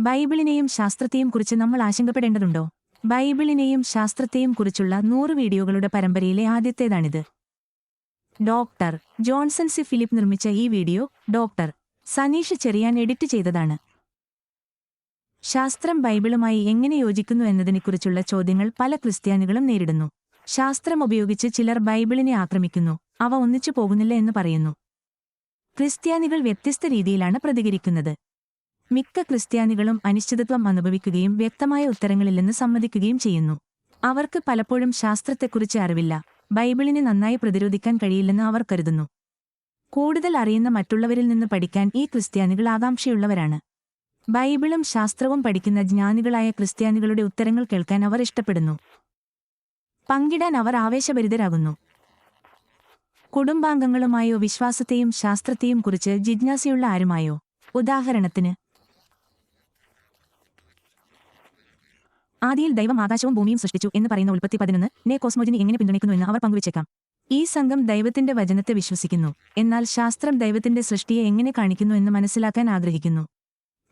ബൈബിളിനെയും ശാസ്ത്രത്തെയും കുറിച്ച് നമ്മൾ ആശങ്കപ്പെടേണ്ടതുണ്ടോ? ബൈബിളിനെയും ശാസ്ത്രത്തെയും കുറിച്ചുള്ള നൂറ് വീഡിയോകളുടെ പരമ്പരയിലെ ആദ്യത്തേതാണിത്. Doctor Johnson C. ഫിലിപ്പ് നിർമ്മിച്ച ഈ video doctor Saneesh Cherian edit ചെയ്തതാണ്. ശാസ്ത്രം ബൈബിളുമായി എങ്ങനെ യോജിക്കുന്നു എന്നതിനെക്കുറിച്ചുള്ള ചോദ്യങ്ങൾ പല ക്രിസ്ത്യാനികളും നേരിടുന്നു. ശാസ്ത്രം ഉപയോഗിച്ച് ചിലർ ബൈബിളിനെ ആക്രമിക്കുന്നു അവ ഒന്നിച്ചു പോകുന്നില്ല എന്ന് പറയുന്നു. ക്രിസ്ത്യാനികൾ വ്യത്യസ്ത രീതിയിലാണ് പ്രതികരിക്കുന്നത്. മിക്ക ക്രിസ്ത്യാനികളും അനിശ്ചിതത്വം അനുഭവിക്കുകയും വ്യക്തമായ ഉത്തരങ്ങളില്ലെന്ന് സമ്മതിക്കുകയും ചെയ്യുന്നു. അവർക്ക് പലപ്പോഴും ശാസ്ത്രത്തെക്കുറിച്ച് അറിവില്ല. ബൈബിളിനെ നന്നായി പ്രതിരോധിക്കാൻ കഴിയില്ലെന്ന് അവർ കരുതുന്നു. കൂടുതൽ അറിയുന്ന മറ്റുള്ളവരിൽ നിന്ന് പഠിക്കാൻ ഈ ക്രിസ്ത്യാനികൾ ആകാംക്ഷയുള്ളവരാണ്. ബൈബിളും ശാസ്ത്രവും പഠിക്കുന്ന ജ്ഞാനികളായ ക്രിസ്ത്യാനികളുടെ ഉത്തരങ്ങൾ കേൾക്കാൻ അവർ ഇഷ്ടപ്പെടുന്നു. പങ്കിടാൻ അവർ ആവേശഭരിതരാകുന്നു. കുടുംബാംഗങ്ങളുമായോ വിശ്വാസത്തെയും ശാസ്ത്രത്തെയും കുറിച്ച് ജിജ്ഞാസയുള്ള ആരുമായോ? ഉദാഹരണത്തിന് ആദിയിൽ ദൈവം ആകാശവും ഭൂമിയും സൃഷ്ടിച്ചു എന്ന് പറയുന്ന ഉൽപ്പത്തി പതിനൊന്ന് നെ കോസ്മോജിനെ എങ്ങനെ പിന്തുണയ്ക്കുന്നു എന്ന് അവർ പങ്കുവച്ചേക്കാം. ഈ സംഘം ദൈവത്തിന്റെ വചനത്തെ വിശ്വസിക്കുന്നു എന്നാൽ ശാസ്ത്രം ദൈവത്തിന്റെ സൃഷ്ടിയെ എങ്ങനെ കാണിക്കുന്നു എന്ന് മനസ്സിലാക്കാൻ ആഗ്രഹിക്കുന്നു.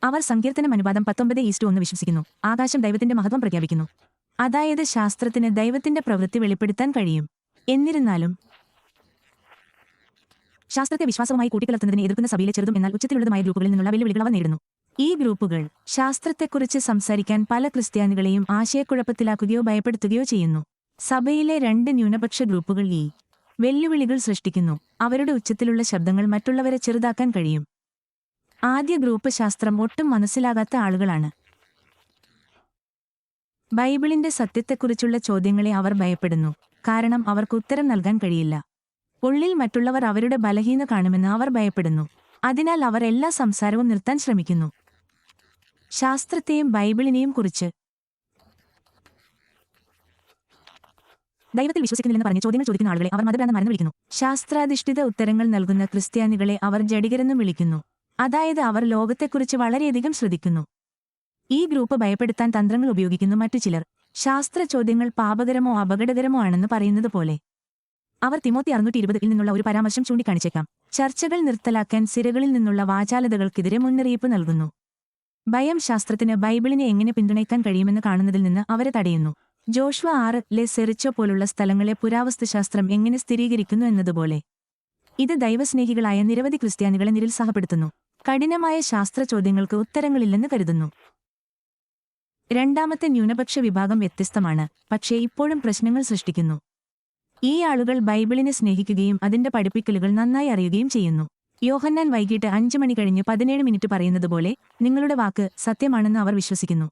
അവർ സങ്കീർത്തനം അനുപാതം പത്തൊമ്പത് ഈസ്റ്റു ഒന്ന് വിശ്വസിക്കുന്നു ആകാശം ദൈവത്തിന്റെ മഹത്വം പ്രഖ്യാപിക്കുന്നു. അതായത് ശാസ്ത്രത്തിന് ദൈവത്തിന്റെ പ്രവൃത്തി വെളിപ്പെടുത്താൻ കഴിയും. എന്നിരുന്നാലും ശാസ്ത്രത്തെ വിശ്വാസവുമായി കൂട്ടിക്കലർത്തുന്നതിനെ എതിർക്കുന്ന സഭയിലെ ചെറുതും എന്നാൽ ഉച്ചത്തിലുള്ളതുമായ ഗ്രൂപ്പുകളിൽ നിന്നുള്ള വെല്ലുവിളികൾ അവ നേരിടുന്നു. ഈ ഗ്രൂപ്പുകൾ ശാസ്ത്രത്തെക്കുറിച്ച് സംസാരിക്കാൻ പല ക്രിസ്ത്യാനികളെയും ആശയക്കുഴപ്പത്തിലാക്കുകയോ ഭയപ്പെടുത്തുകയോ ചെയ്യുന്നു. സഭയിലെ രണ്ട് ന്യൂനപക്ഷ ഗ്രൂപ്പുകൾ ഈ വെല്ലുവിളികൾ സൃഷ്ടിക്കുന്നു. അവരുടെ ഉച്ചത്തിലുള്ള ശബ്ദങ്ങൾ മറ്റുള്ളവരെ ചെറുതാക്കാൻ കഴിയും. ആദ്യ ഗ്രൂപ്പ് ശാസ്ത്രം ഒട്ടും മനസ്സിലാകാത്ത ആളുകളാണ്. ബൈബിളിന്റെ സത്യത്തെക്കുറിച്ചുള്ള ചോദ്യങ്ങളെ അവർ ഭയപ്പെടുന്നു. കാരണം അവർക്ക് ഉത്തരം നൽകാൻ കഴിയില്ല. ഉള്ളിൽ മറ്റുള്ളവർ അവരുടെ ബലഹീന കാണുമെന്ന് അവർ ഭയപ്പെടുന്നു. അതിനാൽ അവർ എല്ലാ സംസാരവും നിർത്താൻ ശ്രമിക്കുന്നു. ശാസ്ത്രത്തെയും ബൈബിളിനെയും കുറിച്ച്. ദൈവത്തിൽ വിശ്വസിക്കുന്നില്ലെന്ന് പറഞ്ഞ് ചോദ്യങ്ങൾ ചോദിക്കുന്ന ആളുകളെ അവർ മതഭ്രാന്തം മറന്നു വിളിക്കുന്നു. ശാസ്ത്രാധിഷ്ഠിത ഉത്തരങ്ങൾ നൽകുന്ന ക്രിസ്ത്യാനികളെ അവർ ജഡികരെന്നും വിളിക്കുന്നു. അതായത് അവർ ലോകത്തെക്കുറിച്ച് വളരെയധികം ശ്രദ്ധിക്കുന്നു. ഈ ഗ്രൂപ്പ് ഭയപ്പെടുത്താൻ തന്ത്രങ്ങൾ ഉപയോഗിക്കുന്നു മറ്റു ചിലർ. ശാസ്ത്ര ചോദ്യങ്ങൾ പാപകരമോ അപകടകരമോ ആണെന്ന് പറയുന്നത് പോലെ. അവർ തിമോത്തി അറുന്നൂറ്റി ഇരുപതിൽ നിന്നുള്ള ഒരു പരാമർശം ചൂണ്ടിക്കാണിച്ചേക്കാം. ചർച്ചകൾ നിർത്തലാക്കാൻ സിരകളിൽ നിന്നുള്ള വാചാലതകൾക്കെതിരെ മുന്നറിയിപ്പ് നൽകുന്നു. ഭയം ശാസ്ത്രത്തിന് ബൈബിളിനെ എങ്ങനെ പിന്തുണയ്ക്കാൻ കഴിയുമെന്ന് കാണുന്നതിൽ നിന്ന് അവരെ തടയുന്നു. ജോഷ്വ ആറ് ലെ സെറിച്ചോ പോലുള്ള സ്ഥലങ്ങളെ പുരാവസ്തുശാസ്ത്രം എങ്ങനെ സ്ഥിരീകരിക്കുന്നു എന്നതുപോലെ. ഇത് ദൈവസ്നേഹികളായ നിരവധി ക്രിസ്ത്യാനികളെ നിരുത്സാഹപ്പെടുത്തുന്നു. കഠിനമായ ശാസ്ത്ര ചോദ്യങ്ങൾക്ക് ഉത്തരങ്ങളില്ലെന്ന് കരുതുന്നു. രണ്ടാമത്തെ ന്യൂനപക്ഷ വിഭാഗം വ്യത്യസ്തമാണ്. പക്ഷേ ഇപ്പോഴും പ്രശ്നങ്ങൾ സൃഷ്ടിക്കുന്നു. ഈ ആളുകൾ ബൈബിളിനെ സ്നേഹിക്കുകയും അതിന്റെ പഠിപ്പിക്കലുകൾ നന്നായി അറിയുകയും ചെയ്യുന്നു. യോഹന്നാൻ വൈകിട്ട് അഞ്ചു മണി കഴിഞ്ഞ് പതിനേഴ് മിനിറ്റ് പറയുന്നതുപോലെ നിങ്ങളുടെ വാക്ക് സത്യമാണെന്ന് അവർ വിശ്വസിക്കുന്നു.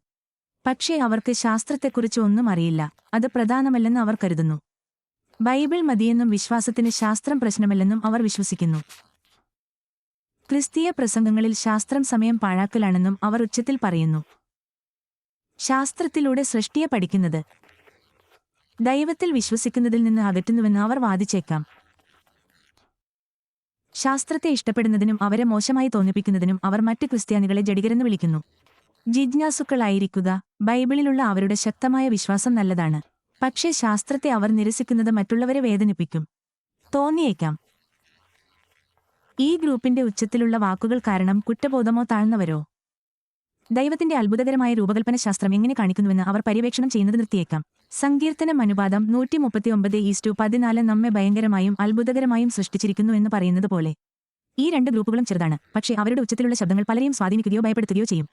പക്ഷേ അവർക്ക് ശാസ്ത്രത്തെക്കുറിച്ച് ഒന്നും അറിയില്ല. അത് പ്രധാനമല്ലെന്ന് അവർ കരുതുന്നു. ബൈബിൾ മതിയെന്നും വിശ്വാസത്തിന് ശാസ്ത്രം പ്രശ്നമല്ലെന്നും അവർ വിശ്വസിക്കുന്നു. ക്രിസ്തീയ പ്രസംഗങ്ങളിൽ ശാസ്ത്രം സമയം പാഴാക്കലാണെന്നും അവർ ഉച്ചത്തിൽ പറയുന്നു. ശാസ്ത്രത്തിലൂടെ സൃഷ്ടിയെ പഠിക്കുന്നത് ദൈവത്തിൽ വിശ്വസിക്കുന്നതിൽ നിന്ന് അകറ്റുന്നുവെന്ന് അവർ വാദിച്ചേക്കാം. ശാസ്ത്രത്തെ ഇഷ്ടപ്പെടുന്നതിനും അവരെ മോശമായി തോന്നിപ്പിക്കുന്നതിനും അവർ മറ്റ് ക്രിസ്ത്യാനികളെ ജഡികരെന്ന് വിളിക്കുന്നു. ജിജ്ഞാസുക്കളായിരിക്കുക ബൈബിളിലുള്ള അവരുടെ ശക്തമായ വിശ്വാസം നല്ലതാണ്. പക്ഷേ ശാസ്ത്രത്തെ അവർ നിരസിക്കുന്നത് മറ്റുള്ളവരെ വേദനിപ്പിക്കും. തോന്നിയേക്കാം. ഈ ഗ്രൂപ്പിന്റെ ഉച്ചത്തിലുള്ള വാക്കുകൾ കാരണം കുറ്റബോധമോ താഴ്ന്നവരോ? ദൈവത്തിന്റെ അത്ഭുതകരമായ രൂപകൽപ്പന ശാസ്ത്രം എങ്ങനെ കാണിക്കുന്നുവെന്ന് അവർ പര്യവേക്ഷണം ചെയ്യുന്നത് നിർത്തിയേക്കാം. സങ്കീർത്തനം അനുപാതം നൂറ്റി ഈസ്റ്റു പതിനാല് നമ്മെ ഭയങ്കരമായും അത്ഭുതകരമായും സൃഷ്ടിച്ചിരിക്കുന്നു എന്ന് പറയുന്നത് പോലെ. ഈ രണ്ട് ഗ്രൂപ്പുകളും ചെറുതാണ്. പക്ഷേ അവരുടെ ഉച്ചത്തിലുള്ള ശബ്ദങ്ങൾ പലരെയും സ്വാധീനിക്കുകയോ ഭയപ്പെടുത്തുകയോ ചെയ്യും.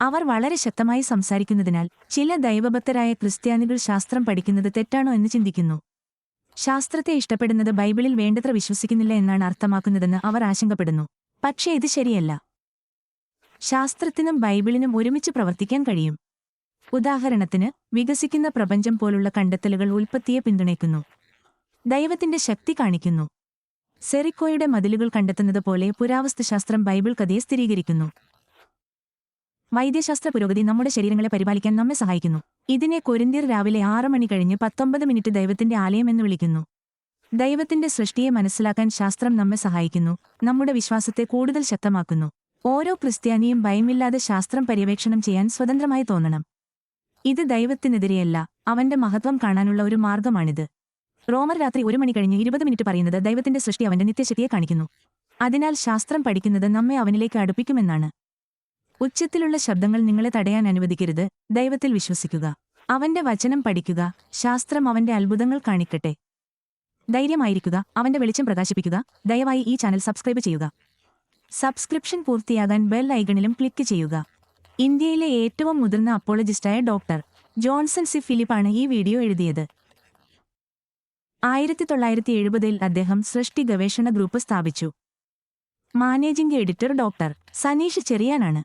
അവർ വളരെ ശക്തമായി സംസാരിക്കുന്നതിനാൽ ചില ദൈവഭക്തരായ ക്രിസ്ത്യാനികൾ ശാസ്ത്രം പഠിക്കുന്നത് തെറ്റാണോ എന്ന് ചിന്തിക്കുന്നു. ശാസ്ത്രത്തെ ഇഷ്ടപ്പെടുന്നത് ബൈബിളിൽ വേണ്ടത്ര വിശ്വസിക്കുന്നില്ല എന്നാണ് അർത്ഥമാക്കുന്നതെന്ന് അവർ ആശങ്കപ്പെടുന്നു. പക്ഷേ ഇത് ശരിയല്ല. ശാസ്ത്രത്തിനും ബൈബിളിനും ഒരുമിച്ച് പ്രവർത്തിക്കാൻ കഴിയും. ഉദാഹരണത്തിന് വികസിക്കുന്ന പ്രപഞ്ചം പോലുള്ള കണ്ടെത്തലുകൾ ഉൽപ്പത്തിയെ പിന്തുണയ്ക്കുന്നു. ദൈവത്തിന്റെ ശക്തി കാണിക്കുന്നു. സെറിക്കോയുടെ മതിലുകൾ കണ്ടെത്തുന്നത് പോലെ പുരാവസ്തുശാസ്ത്രം ബൈബിൾ കഥയെ സ്ഥിരീകരിക്കുന്നു. വൈദ്യശാസ്ത്ര പുരോഗതി നമ്മുടെ ശരീരങ്ങളെ പരിപാലിക്കാൻ നമ്മെ സഹായിക്കുന്നു. ഇതിനെ കൊരിന്തിയർ രാവിലെ ആറ് മണി കഴിഞ്ഞ് പത്തൊമ്പത് മിനിറ്റ് ദൈവത്തിന്റെ ആലയം എന്ന് വിളിക്കുന്നു. ദൈവത്തിന്റെ സൃഷ്ടിയെ മനസ്സിലാക്കാൻ ശാസ്ത്രം നമ്മെ സഹായിക്കുന്നു നമ്മുടെ വിശ്വാസത്തെ കൂടുതൽ ശക്തമാക്കുന്നു. ഓരോ ക്രിസ്ത്യാനിയും ഭയമില്ലാതെ ശാസ്ത്രം പര്യവേക്ഷണം ചെയ്യാൻ സ്വതന്ത്രമായി തോന്നണം. ഇത് ദൈവത്തിനെതിരെയല്ല അവന്റെ മഹത്വം കാണാനുള്ള ഒരു മാർഗമാണിത്. റോമർ രാത്രി ഒരു മണി കഴിഞ്ഞ് ഇരുപത് മിനിറ്റ് പറയുന്നത് ദൈവത്തിന്റെ സൃഷ്ടി അവന്റെ നിത്യശക്തിയെ കാണിക്കുന്നു. അതിനാൽ ശാസ്ത്രം പഠിക്കുന്നത് നമ്മെ അവനിലേക്ക് അടുപ്പിക്കുമെന്നാണ്. ഉച്ചത്തിലുള്ള ശബ്ദങ്ങൾ നിങ്ങളെ തടയാൻ അനുവദിക്കരുത് ദൈവത്തിൽ വിശ്വസിക്കുക. അവന്റെ വചനം പഠിക്കുക ശാസ്ത്രം അവന്റെ അത്ഭുതങ്ങൾ കാണിക്കട്ടെ. ധൈര്യമായിരിക്കുക അവന്റെ വെളിച്ചം പ്രകാശിപ്പിക്കുക ദയവായി ഈ ചാനൽ സബ്സ്ക്രൈബ് ചെയ്യുക. സബ്സ്ക്രിപ്ഷൻ പൂർത്തിയാകാൻ ബെൽ ഐക്കണിലും ക്ലിക്ക് ചെയ്യുക. ഇന്ത്യയിലെ ഏറ്റവും മുതിർന്ന അപ്പോളജിസ്റ്റായ ഡോക്ടർ ജോൺസൺ സി ഫിലിപ്പാണ് ഈ വീഡിയോ എഴുതിയത്. ആയിരത്തി തൊള്ളായിരത്തി എഴുപതിൽ അദ്ദേഹം സൃഷ്ടി ഗവേഷണ ഗ്രൂപ്പ് സ്ഥാപിച്ചു. Managing editor doctor Saneesh ചെറിയാനാണ്.